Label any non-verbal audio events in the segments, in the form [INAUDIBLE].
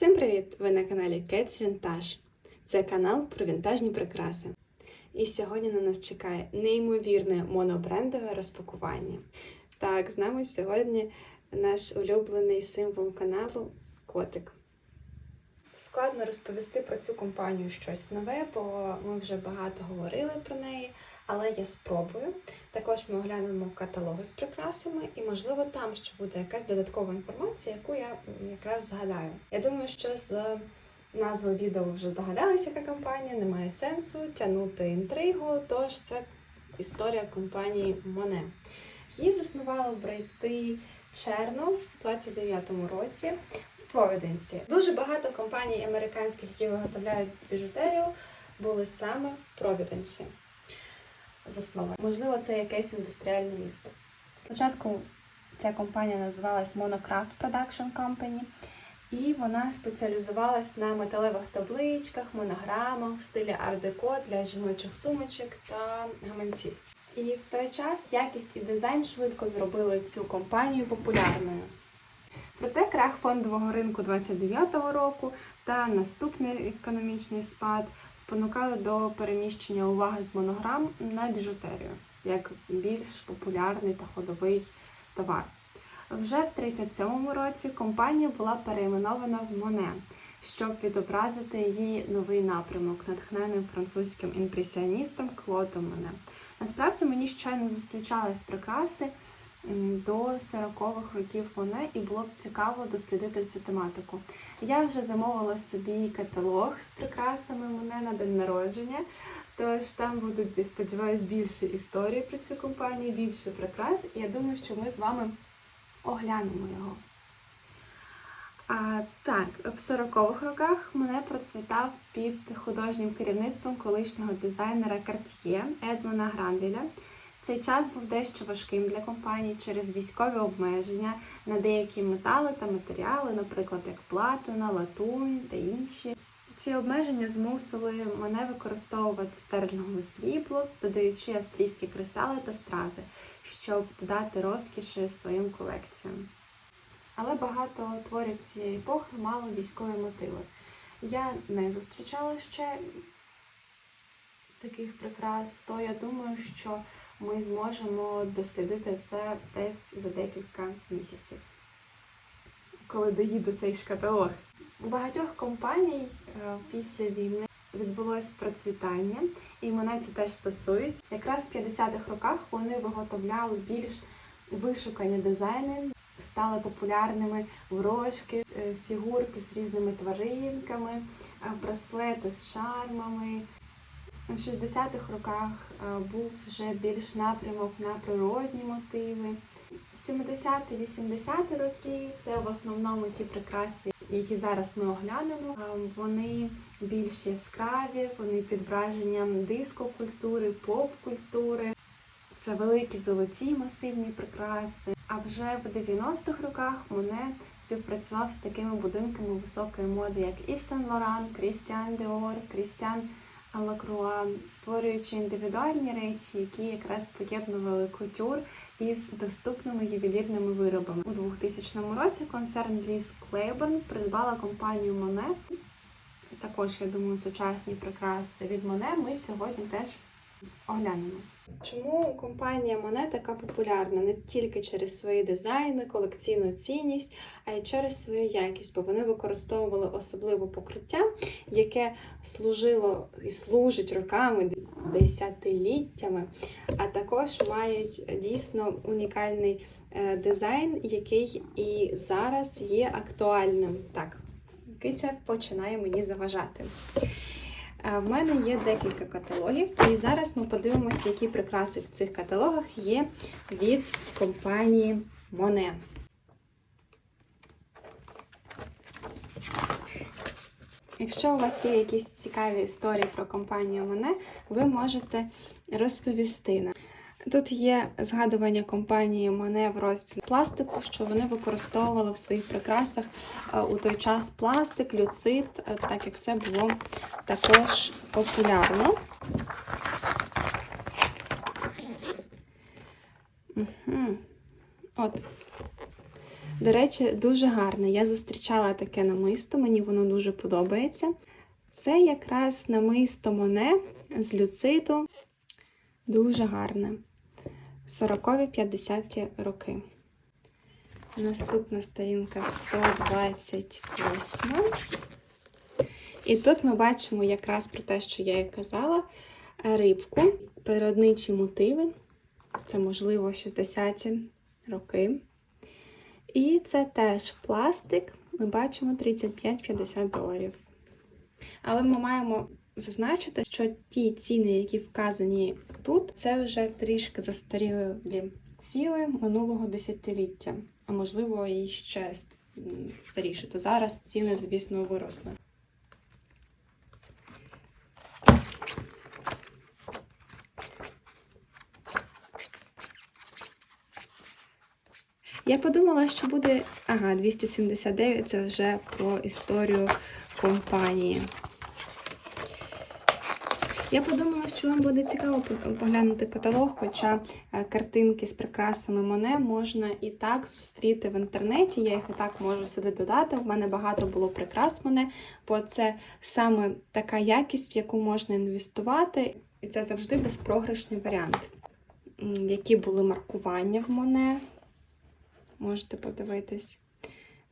Всім привіт! Ви на каналі Cats Vintage. Це канал про вінтажні прикраси. І сьогодні на нас чекає неймовірне монобрендове розпакування. Так, з нами сьогодні наш улюблений символ каналу котик. Складно розповісти про цю компанію щось нове, бо ми вже багато говорили про неї, але я спробую. Також ми оглянемо каталоги з прикрасами, і, можливо, там ще буде якась додаткова інформація, яку я якраз згадаю. Я думаю, що з назви відео вже здогадалися, яка компанія, немає сенсу тягнути інтригу, тож це історія компанії Моне. Її заснували Брайти Черно в 29-му році Провіденсі. Дуже багато компаній американських, які виготовляють біжутерію, були саме в Провіденсі засновані. Можливо, це якесь індустріальне місто. Спочатку ця компанія називалась Monocraft Production Company, і вона спеціалізувалась на металевих табличках, монограмах в стилі ар-деко для жіночих сумочок та гаманців. І в той час якість і дизайн швидко зробили цю компанію популярною. Проте крах фондового ринку 29-го року та наступний економічний спад спонукали до переміщення уваги з монограм на біжутерію як більш популярний та ходовий товар. Вже в 37-му році компанія була перейменована в Моне, щоб відобразити її новий напрямок, натхненим французьким імпресіоністом Клодом Моне. Насправді мені щойно зустрічались прикраси до 40-х років Моне, і було б цікаво дослідити цю тематику. Я вже замовила собі каталог з прикрасами Моне на день народження. Тож там будуть, сподіваюся, більше історій про цю компанію, більше прикрас, і я думаю, що ми з вами оглянемо його. А, так, в 40-х роках мене процвітав під художнім керівництвом колишнього дизайнера Cartier Едмона Гранвіля. Цей час був дещо важким для компанії через військові обмеження на деякі метали та матеріали, наприклад, як платина, латунь та інші. Ці обмеження змусили мене використовувати стерлінгове срібло, додаючи австрійські кристали та стрази, щоб додати розкіші своїм колекціям. Але багато творів цієї епохи мали військові мотиви. Я не зустрічала ще таких прикрас, то я думаю, що ми зможемо дослідити це десь за декілька місяців, коли доїде цей шкаталог. У багатьох компаній е, після війни відбулось процвітання, і мене це теж стосується. Якраз в 50-х роках вони виготовляли більш вишукані дизайни, стали популярними брошки, е, фігурки з різними тваринками, е, браслети з шармами. У 60-х роках е, був вже більш напрямок на природні мотиви. 70-80 роки це в основному ті прикраси, які зараз ми оглянемо. Е, Вони більш яскраві, вони під враженням дискокультури, поп-культури. Це великі золоті масивні прикраси. А вже в 90-х роках Моне співпрацював з такими будинками високої моди, як Ів Сен Лоран, Крістіан Диор, Крістіан Лакруа, створюючи індивідуальні речі, які якраз поєднували кутюр із доступними ювелірними виробами. У 2000 році концерн Ліс Клейборн придбала компанію Моне. Також, я думаю, сучасні прикраси від Моне ми сьогодні теж оглянемо. Чому компанія Моне така популярна не тільки через свої дизайни, колекційну цінність, а й через свою якість, бо вони використовували особливе покриття, яке служило і служить роками, десятиліттями, а також мають дійсно унікальний е, дизайн, який і зараз є актуальним. Так, киця починає мені заважати. Е, В мене є декілька каталогів, і зараз ми подивимося, які прикраси в цих каталогах є від компанії Monet. Якщо у вас є якісь цікаві історії про компанію Моне, ви можете розповісти нам. Тут є згадування компанії Monet в розділі пластику, що вони використовували в своїх прикрасах е, у той час пластик, люцит, е, так як це було також популярно. Угу. От До речі, дуже гарне. Я зустрічала таке намисто, мені воно дуже подобається. Це якраз намисто Моне з люциту. Дуже гарне. 40-50 роки. Наступна сторінка 128. І тут ми бачимо якраз про те, що я і казала, рибку, природничі мотиви. Це, можливо, 60-ті роки. І це теж пластик. Ми бачимо 35-50 доларів. Але ми маємо зазначити, що ті ціни, які вказані тут, це вже трішки застарілі ціли минулого десятиліття, а можливо і ще старіше. То зараз ціни, звісно, виросли. Я подумала, що буде. Ага, 279 це вже про історію компанії. Я подумала, що вам буде цікаво поглянути каталог, хоча е, картинки з прикрасами Моне можна і так зустріти в інтернеті. Я їх і так можу сюди додати. У мене багато було прикрас Моне, бо це саме така якість, в яку можна інвестувати, і це завжди безпрограшний варіант. Які були маркування в Моне, можете подивитись.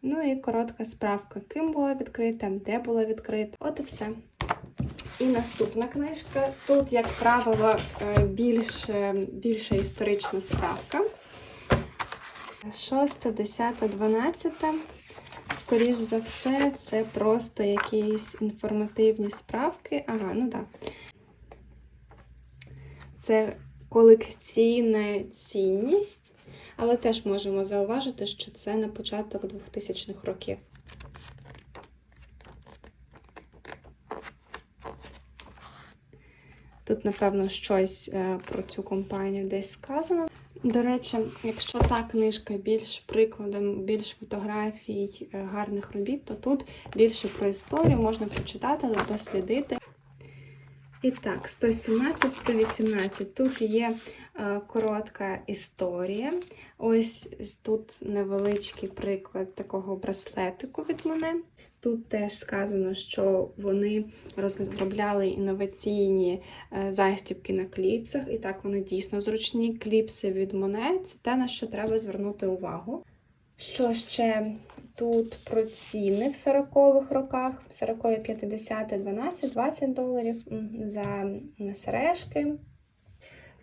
Ну і коротка справка, ким була відкрита, де була відкрита. От і все. І наступна книжка. Тут, як правило, е, більш, більша історична справка. 6, 10, 12. Скоріш за все, це просто якісь інформативні справки. Ага, ну так. Це колекційна цінність, але теж можемо зауважити, що це на початок 2000-х років. Тут, напевно, щось е, про цю компанію десь сказано. До речі, якщо та книжка більш прикладом, більш фотографій, е, гарних робіт, то тут більше про історію можна прочитати, дослідити. І так, 117-118. Тут є е, коротка історія. Ось тут невеличкий приклад такого браслетику від мене. Тут теж сказано, що вони розробляли інноваційні е, застібки на кліпсах, і так вони дійсно зручні. Кліпси від Моне це те, на що треба звернути увагу. Що ще тут про ціни в 40-х роках, 40 50 12, 20 доларів за сережки.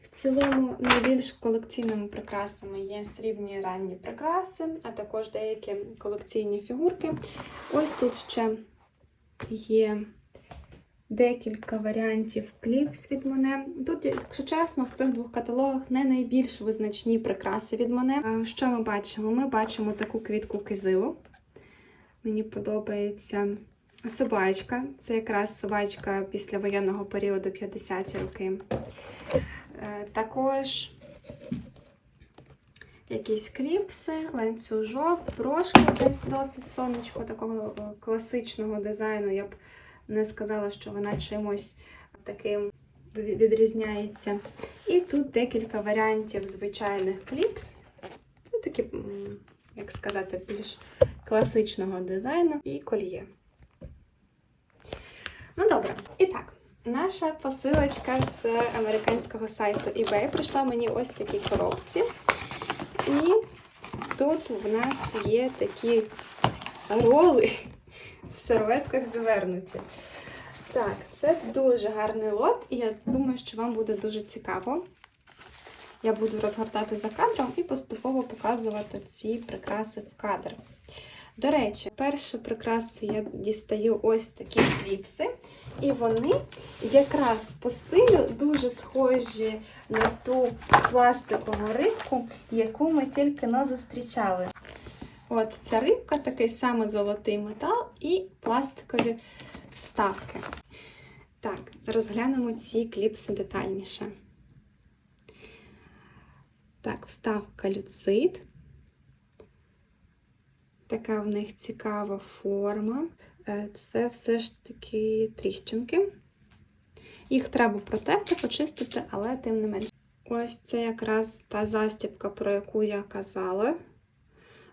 В цілому, найбільш колекційними прикрасами є срібні ранні прикраси, а також деякі колекційні фігурки. Ось тут ще є декілька варіантів кліпс від мене. Тут, якщо чесно, в цих двох каталогах не найбільш визначні прикраси від мене. Що ми бачимо? Ми бачимо таку квітку кизилу. Мені подобається собачка. Це якраз собачка після воєнного періоду 50-ті роки. Е, також якісь кліпси, ланцюжок, брошки десь досить сонечко такого е, класичного дизайну. Я б не сказала, що вона чимось таким відрізняється. І тут декілька варіантів звичайних кліпс. Ну, такі, як сказати, більш класичного дизайну і кольє. Ну, добре, і так. Наша посилочка з американського сайту eBay прийшла мені ось такі коробці. І тут в нас є такі роли в серветках завернуті. Так, це дуже гарний лот, і я думаю, що вам буде дуже цікаво. Я буду розгортати за кадром і поступово показувати ці прикраси в кадр. До речі, першу прикрасу я дістаю ось такі кліпси, і вони якраз по стилю дуже схожі на ту пластикову рибку, яку ми тільки но зустрічали. От ця рибка такий самий золотий метал і пластикові вставки. Так, розглянемо ці кліпси детальніше. Так, вставка люцид. Така в них цікава форма. Е, це все ж таки тріщинки. Їх треба протерти, почистити, але тим не менше. Ось це якраз та застібка, про яку я казала.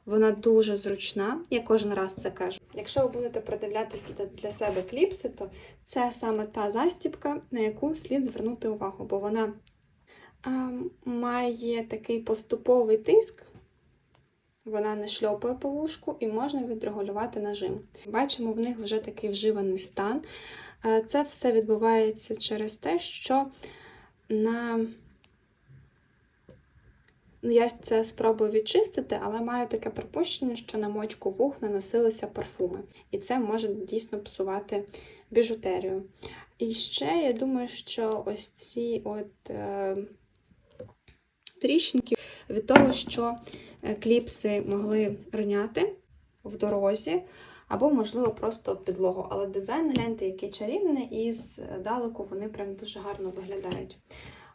Вона дуже зручна, я кожен раз це кажу. Якщо ви будете продивлятися для, себе кліпси, то це саме та застібка, на яку слід звернути увагу, бо вона а, має такий поступовий тиск, вона не шльопає по вушку і можна відрегулювати нажим. Бачимо в них вже такий вживаний стан. Е, Це все відбувається через те, що на я це спробую відчистити, але маю таке припущення, що на мочку вух наносилися парфуми. І це може дійсно псувати біжутерію. І ще я думаю, що ось ці от е, тріщинки від того, що е, кліпси могли роняти в дорозі, або, можливо, просто підлогу. Але дизайн, гляньте, який чарівний, і здалеку вони прям дуже гарно виглядають.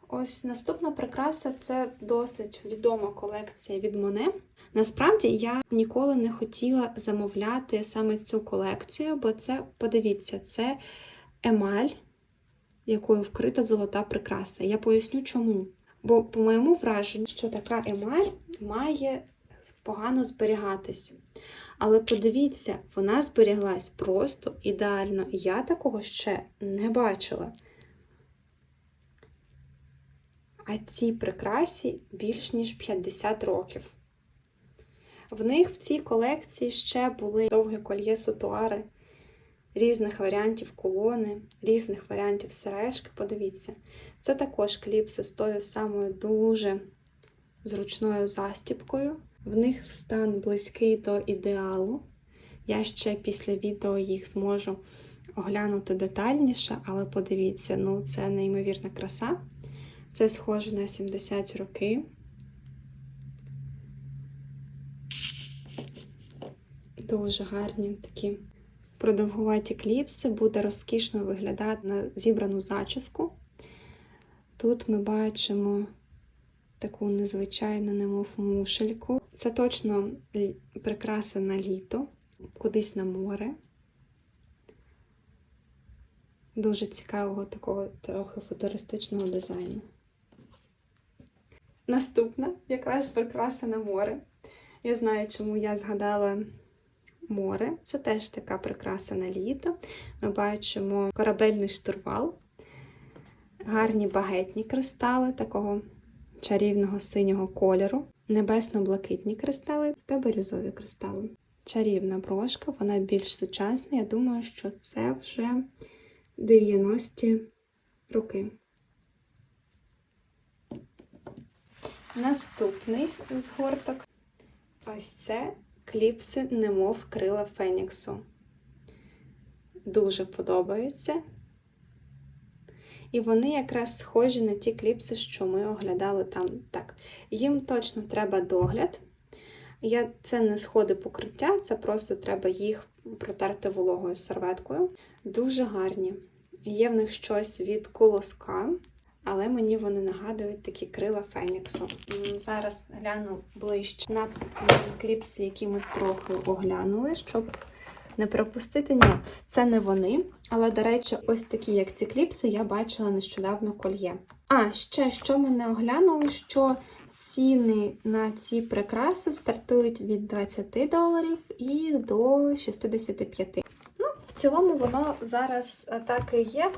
Ось наступна прикраса це досить відома колекція від Моне. Насправді я ніколи не хотіла замовляти саме цю колекцію, бо це, подивіться, це емаль, якою вкрита золота прикраса. Я поясню чому. Бо, по моєму враженню, що така емаль має погано зберігатись. Але подивіться, вона зберіглась просто ідеально. Я такого ще не бачила. А цій прикрасі більш ніж 50 років. В них в цій колекції ще були довгі кольє сутуари, різних варіантів колони, різних варіантів сережки. Подивіться, це також кліпси з тою самою дуже зручною застіпкою. В них стан близький до ідеалу. Я ще після відео їх зможу оглянути детальніше, але подивіться, ну це неймовірна краса. Це схоже на 70 роки. Дуже гарні такі продовгуваті кліпси, буде розкішно виглядати на зібрану зачіску. Тут ми бачимо таку незвичайну, немов мушельку. Це точно прикраса на літо, кудись на море. Дуже цікавого такого трохи футуристичного дизайну. Наступна якраз прикраса на море. Я знаю, чому я згадала море. Це теж така прикраса на літо. Ми бачимо корабельний штурвал, гарні багетні кристали такого чарівного синього кольору, небесно-блакитні кристали та бірюзові кристали. Чарівна брошка, вона більш сучасна. Я думаю, що це вже 90-ті роки. Наступний згорток ось це кліпси, немов крила Феніксу. Дуже подобаються. І вони якраз схожі на ті кліпси, що ми оглядали там. Так, їм точно треба догляд. Я, Це не сходи покриття, це просто треба їх протерти вологою серветкою. Дуже гарні. Є в них щось від колоска але мені вони нагадують такі крила Феніксу. Зараз гляну ближче на кліпси, які ми трохи оглянули, щоб не пропустити. Ні, це не вони. Але, до речі, ось такі, як ці кліпси, я бачила нещодавно кольє. А, ще що ми не оглянули, що ціни на ці прикраси стартують від 20 доларів і до 65. Ну, в цілому, воно зараз так і є.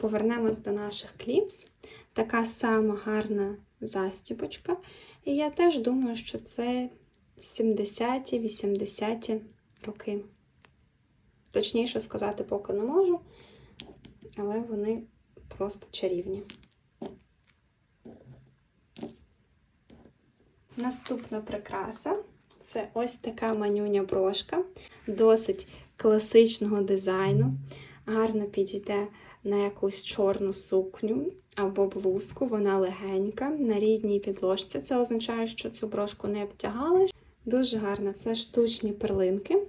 Повернемось до наших кліпс. Така сама гарна застіпочка. І я теж думаю, що це 70-80 роки. Точніше сказати, поки не можу, але вони просто чарівні. Наступна прикраса це ось така манюня брошка, досить класичного дизайну. Гарно підійде на якусь чорну сукню або блузку, вона легенька, на рідній підложці. Це означає, що цю брошку не обтягали. Дуже гарна це штучні перлинки,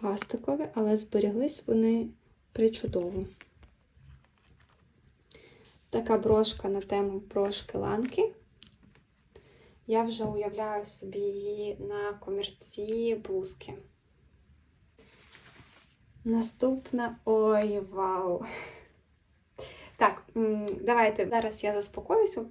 пластикові, але зберіглись вони причудово. Така брошка на тему брошки ланки. Я вже уявляю собі її на комірці блузки. Наступна. Ой, вау! Так, давайте зараз я заспокоюся.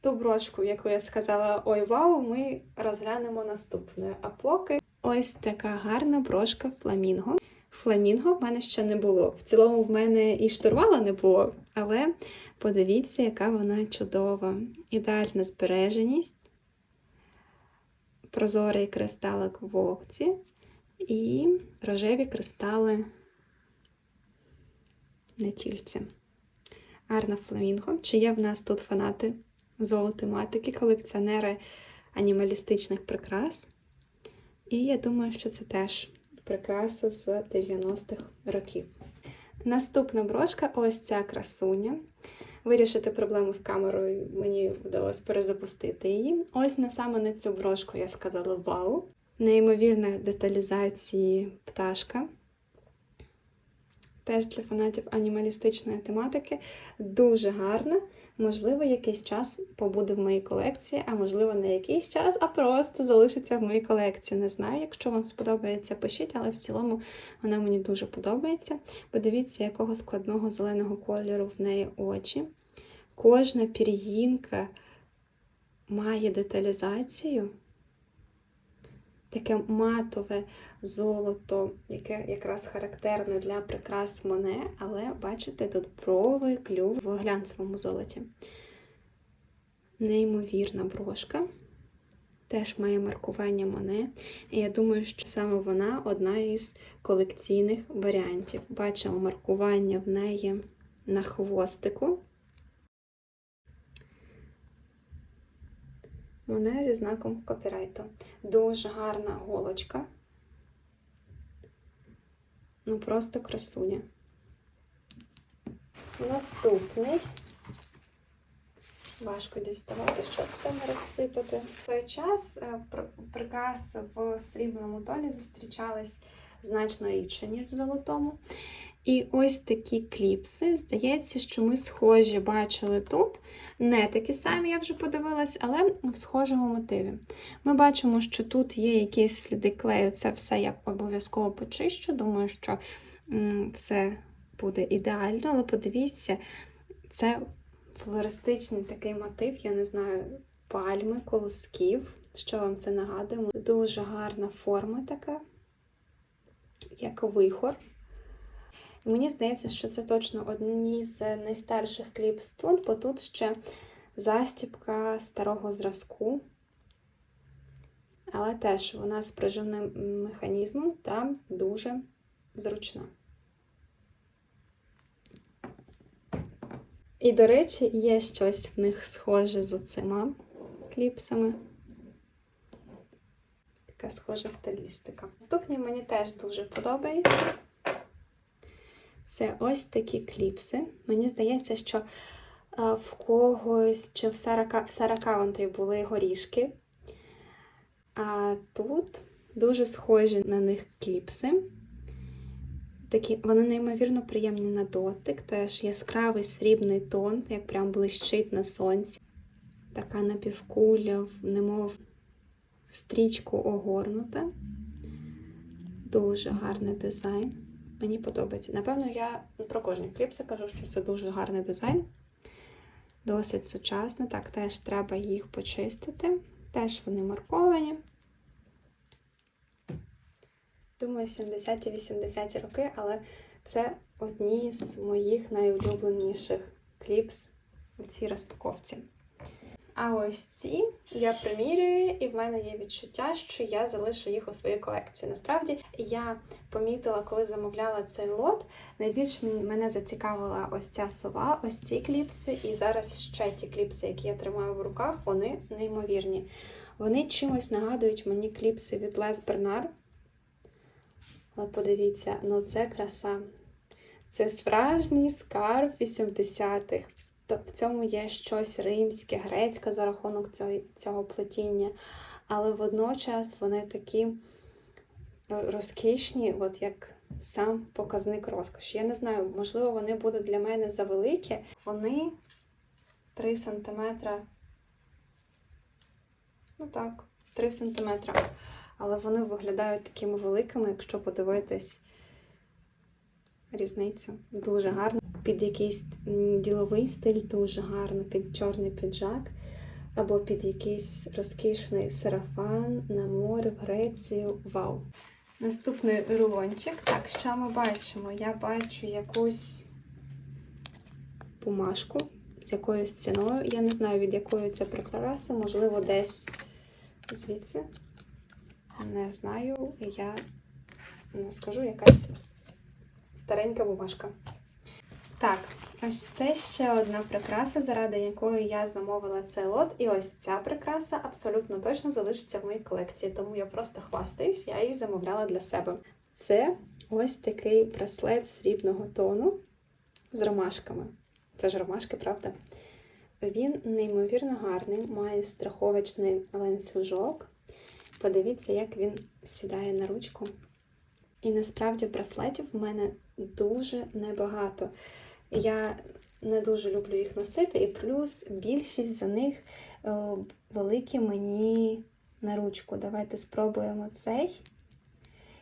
ту брошку, яку я сказала ой вау, ми розглянемо наступною. А поки ось така гарна брошка фламінго. Фламінго в мене ще не було. В цілому в мене і штурвала не було, але подивіться, яка вона чудова. Ідеальна збереженість, прозорий кристалик в окці і рожеві кристали на тільці. Арна Фламінго. Чи є в нас тут фанати зоотематики, колекціонери анімалістичних прикрас? І я думаю, що це теж прикраса з 90-х років. Наступна брошка ось ця красуня. Вирішити проблему з камерою мені вдалося перезапустити її. Ось на саме на цю брошку я сказала вау! Неймовірна деталізації пташка. Теж для фанатів анімалістичної тематики. Дуже гарна. Можливо, якийсь час побуде в моїй колекції, а можливо, не якийсь час, а просто залишиться в моїй колекції. Не знаю, якщо вам сподобається, пишіть, але в цілому вона мені дуже подобається. Подивіться, якого складного зеленого кольору в неї очі. Кожна пір'їнка має деталізацію. Таке матове золото, яке якраз характерне для прикрас Моне, але бачите, тут брови, клюв в глянцевому золоті. Неймовірна брошка. Теж має маркування Моне. І я думаю, що саме вона одна із колекційних варіантів. Бачимо маркування в неї на хвостику. Моне зі знаком копірайту. Дуже гарна голочка. Ну, просто красуня. Наступний. Важко діставати, щоб все не розсипати. В той час е, прикраси в срібному тоні зустрічались значно рідше, ніж в золотому. І ось такі кліпси. Здається, що ми схожі бачили тут. Не такі самі, я вже подивилась, але в схожому мотиві. Ми бачимо, що тут є якісь сліди клею, це все я обов'язково почищу. Думаю, що все буде ідеально, але подивіться, це флористичний такий мотив, я не знаю, пальми, колосків. Що вам це нагадує? Дуже гарна форма така, як вихор. Мені здається, що це точно одні з найстарших кліпс тут, бо тут ще застібка старого зразку. Але теж вона з приживним механізмом та дуже зручна. І, до речі, є щось в них схоже з оцима кліпсами. Така схожа стилістика. Наступні мені теж дуже подобається. Це ось такі кліпси. Мені здається, що в когось чи в Сарака, в Саракавантрі були горішки. А тут дуже схожі на них кліпси. Такі, Вони неймовірно приємні на дотик. Теж яскравий срібний тон, як прям блищить на сонці. Така напівкуля, немов стрічку огорнута. Дуже гарний дизайн. Мені подобається. Напевно, я про кожні кліпси кажу, що це дуже гарний дизайн. Досить сучасний. Так, теж треба їх почистити. Теж вони марковані. Думаю, 70-80 роки, але це одні з моїх найулюбленіших кліпс у цій розпаковці. А ось ці я примірюю, і в мене є відчуття, що я залишу їх у своїй колекції. Насправді, я помітила, коли замовляла цей лот, найбільше мене зацікавила ось ця сова, ось ці кліпси, і зараз ще ті кліпси, які я тримаю в руках, вони неймовірні. Вони чимось нагадують мені кліпси від Les Bernard. Але подивіться, ну це краса. Це справжній скарб 80-х. В цьому є щось римське, грецьке за рахунок цього, цього плетіння. Але водночас вони такі розкішні, от як сам показник розкоші. Я не знаю, можливо, вони будуть для мене завеликі. Вони 3 см. Ну так, 3 см. Але вони виглядають такими великими, якщо подивитись різницю. Дуже гарно. Під якийсь діловий стиль, дуже гарно, під чорний піджак. або під якийсь розкішний сарафан на море в Грецію. Вау! Наступний рулончик. Так, що ми бачимо? Я бачу якусь бумажку з якоюсь ціною. Я не знаю, від якої це прикраса, можливо, десь звідси. Не знаю, я не скажу якась старенька бумажка. Так, ось це ще одна прикраса, заради якої я замовила цей лот. І ось ця прикраса абсолютно точно залишиться в моїй колекції, тому я просто хвастаюсь, я її замовляла для себе. Це ось такий браслет срібного тону з ромашками. Це ж ромашки, правда? Він неймовірно гарний, має страховочний ланцюжок. Подивіться, як він сідає на ручку. І насправді браслетів в мене дуже небагато. Я не дуже люблю їх носити, і плюс більшість за них великі мені на ручку. Давайте спробуємо цей.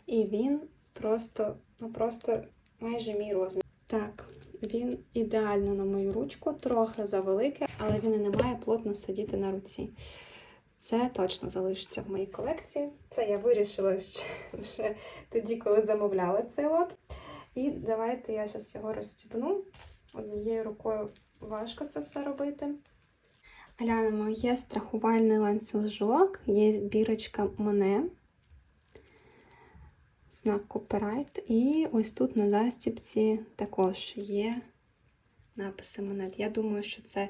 І він просто, ну просто майже мій розмір. Так, він ідеально на мою ручку, трохи завеликий, але він і не має плотно сидіти на руці. Це точно залишиться в моїй колекції. Це я вирішила ще, [LAUGHS] ще тоді, коли замовляла цей лот. І давайте я зараз його розстібну. Однією рукою важко це все робити. Глянемо, є страхувальний ланцюжок, є бірочка Моне, знак Copyright. І ось тут на застібці також є написи монет. Я думаю, що це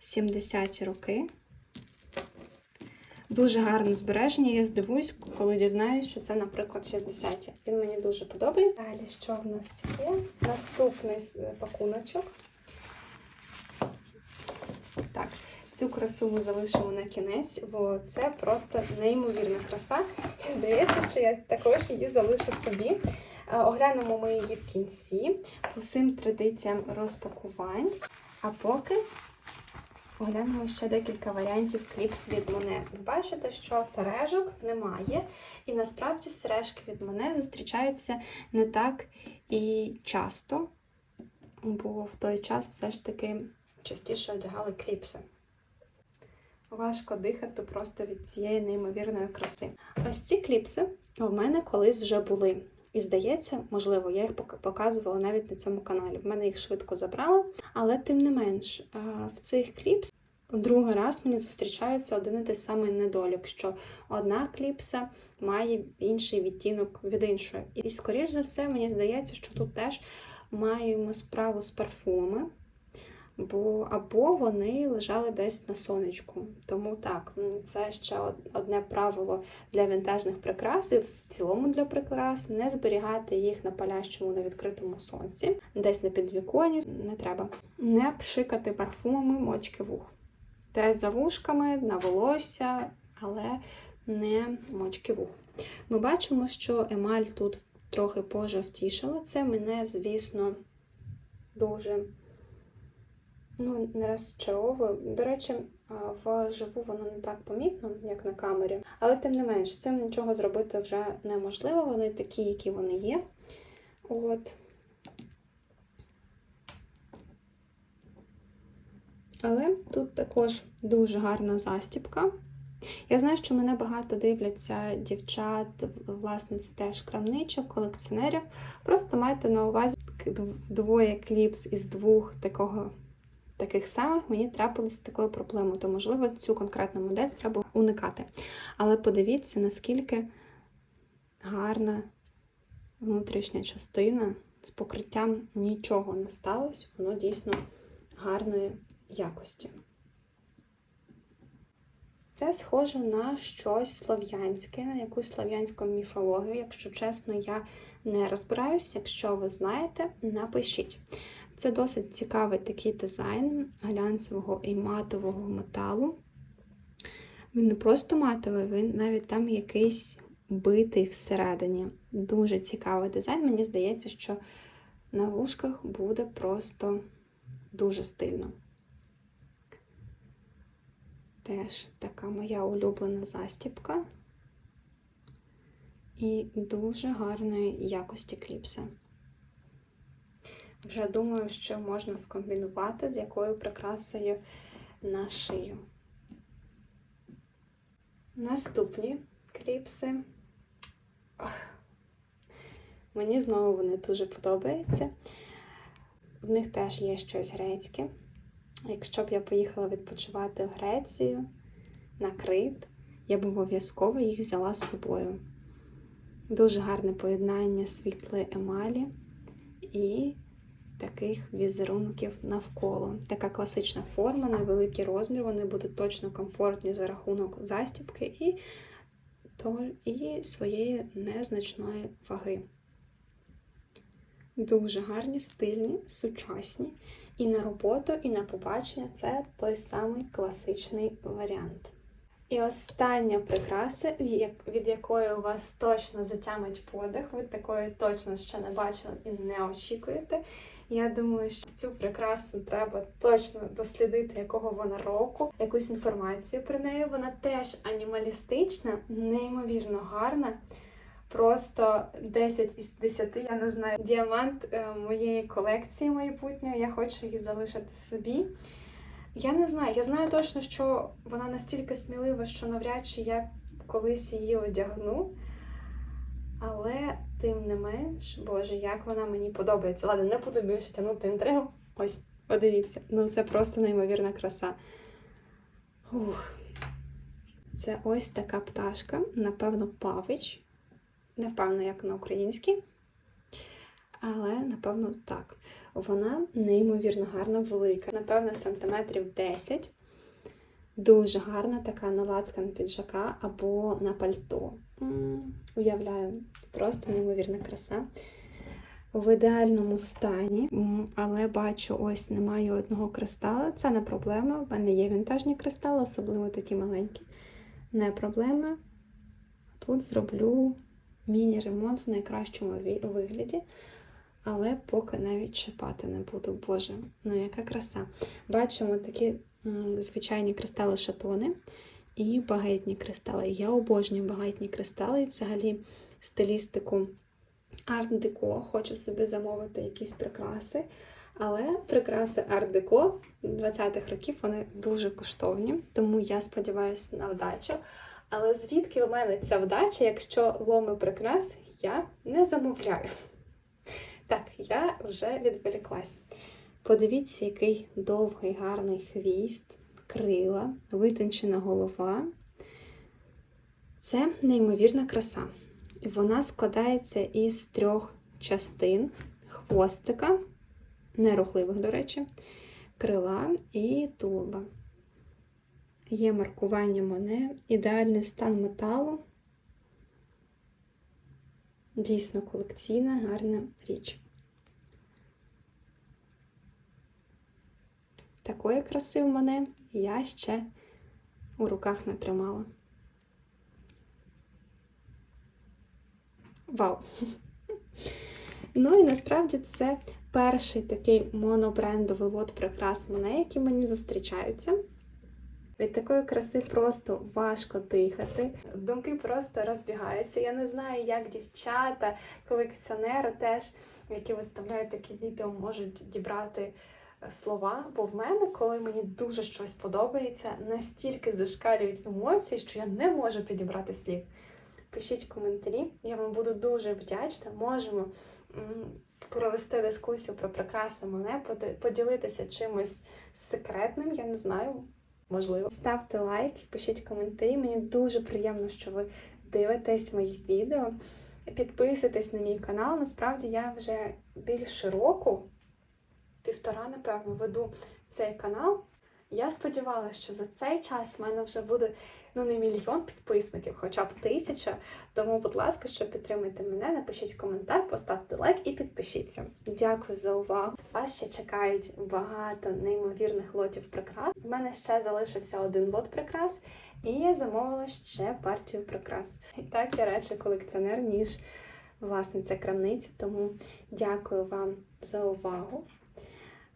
70-ті роки. Дуже гарно збереження. Я здивуюсь, коли дізнаюсь, що це, наприклад, 60-ті. Він мені дуже подобається. Далі, що в нас є? Наступний пакуночок. Так, цю красу ми залишимо на кінець, бо це просто неймовірна краса. І здається, що я також її залишу собі. Оглянемо ми її в кінці по всім традиціям розпакувань. А поки Оглянемо ще декілька варіантів кліпс від Моне. Ви бачите, що сережок немає, і насправді сережки від Моне зустрічаються не так і часто, бо в той час все ж таки частіше одягали кліпси. Важко дихати просто від цієї неймовірної краси. Ось ці кліпси у мене колись вже були. І здається, можливо, я їх показувала навіть на цьому каналі. В мене їх швидко забрала, але тим не менш, в цих кліпс другий раз мені зустрічається один і той самий недолік, що одна кліпса має інший відтінок від іншої. І, скоріш за все, мені здається, що тут теж маємо справу з парфумами. Бо або вони лежали десь на сонечку. Тому так, це ще одне правило для вінтажних прикрас, і в цілому для прикрас не зберігати їх на палящому на відкритому сонці, десь на підвіконі не треба. Не пшикати парфумами мочки вух. Те за вушками, на волосся, але не мочки вух. Ми бачимо, що емаль тут трохи пожовтішала. Це мене, звісно, дуже ну, не розчаровує. До речі, вживу воно не так помітно, як на камері. Але, тим не менш, цим нічого зробити вже неможливо. Вони такі, які вони є. От. Але тут також дуже гарна застіпка. Я знаю, що мене багато дивляться дівчат, власниць теж крамничок, колекціонерів. Просто майте на увазі двоє кліпс із двох такого, таких самих мені трапилось з такою проблемою, то, можливо, цю конкретну модель треба уникати. Але подивіться, наскільки гарна внутрішня частина з покриттям нічого не сталося, воно дійсно гарної якості. Це схоже на щось слов'янське, на якусь слов'янську міфологію. Якщо чесно, я не розбираюсь. Якщо ви знаєте, напишіть. Це досить цікавий такий дизайн глянцевого і матового металу. Він не просто матовий, він навіть там якийсь битий всередині. Дуже цікавий дизайн. Мені здається, що на вушках буде просто дуже стильно. Теж така моя улюблена застіпка і дуже гарної якості кліпса. Вже думаю, що можна скомбінувати з якою прикрасою на шию. Наступні кліпси. Ох. Мені знову вони дуже подобаються. В них теж є щось грецьке. Якщо б я поїхала відпочивати в Грецію на Крит, я б обов'язково їх взяла з собою. Дуже гарне поєднання світлої емалі і таких візерунків навколо. Така класична форма, невеликий розмір, вони будуть точно комфортні за рахунок застібки і, то, і своєї незначної ваги. Дуже гарні, стильні, сучасні. І на роботу, і на побачення це той самий класичний варіант. І остання прикраса, від якої у вас точно затямить подих, ви такої точно ще не бачили і не очікуєте. Я думаю, що цю прикрасу треба точно дослідити, якого вона року, якусь інформацію про неї. Вона теж анімалістична, неймовірно гарна. Просто 10 із 10, я не знаю, діамант е, моєї колекції майбутньої. Я хочу її залишити собі. Я не знаю, я знаю точно, що вона настільки смілива, що навряд чи я колись її одягну. Але, тим не менш, Боже, як вона мені подобається. Ладно, не буду більше тягнути інтригу. Ось, подивіться. Ну це просто неймовірна краса. Ух. Це ось така пташка, напевно, павич. Не впевнена, як на українській. Але, напевно, так. Вона неймовірно гарна, велика. Напевно, сантиметрів 10. Дуже гарна така на лацкан піджака або на пальто. М -м, уявляю, просто неймовірна краса. В ідеальному стані, але бачу, ось немає одного кристала. Це не проблема. В мене є вінтажні кристали, особливо такі маленькі. Не проблема. Тут зроблю міні-ремонт в найкращому вигляді. Але поки навіть чіпати не буду. Боже, ну яка краса. Бачимо такі звичайні кристали шатони і багетні кристали. Я обожнюю багетні кристали і взагалі стилістику арт-деко. Хочу собі замовити якісь прикраси. Але прикраси арт-деко 20-х років вони дуже коштовні, тому я сподіваюся на вдачу. Але звідки у мене ця вдача, якщо ломи прикрас я не замовляю? Так, я вже відволіклась. Подивіться, який довгий, гарний хвіст, крила, витончена голова. Це неймовірна краса. Вона складається із трьох частин хвостика, нерухливих, до речі, крила і тулуба. Є маркування моне, ідеальний стан металу. Дійсно колекційна, гарна річ. Такої краси в мене я ще у руках не тримала. Вау! Ну і насправді це перший такий монобрендовий лот прикрас мене, які мені зустрічаються. Від такої краси просто важко дихати. Думки просто розбігаються. Я не знаю, як дівчата, колекціонери теж, які виставляють такі відео, можуть дібрати е, слова. Бо в мене, коли мені дуже щось подобається, настільки зашкалюють емоції, що я не можу підібрати слів. Пишіть коментарі, я вам буду дуже вдячна. Можемо провести дискусію про прикраси мене, поділитися чимось секретним, я не знаю. Можливо, ставте лайк, пишіть коментарі. Мені дуже приємно, що ви дивитесь мої відео. Підписуйтесь на мій канал. Насправді я вже більше року, півтора, напевно, веду цей канал. Я сподівалася, що за цей час в мене вже буде ну не мільйон підписників, хоча б тисяча. Тому, будь ласка, щоб підтримати мене, напишіть коментар, поставте лайк і підпишіться. Дякую за увагу. Вас ще чекають багато неймовірних лотів прикрас. У мене ще залишився один лот прикрас, і я замовила ще партію прикрас. І так я радше колекціонер, ніж власниця крамниці. Тому дякую вам за увагу.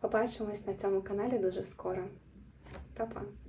Побачимось на цьому каналі дуже скоро. Па-па!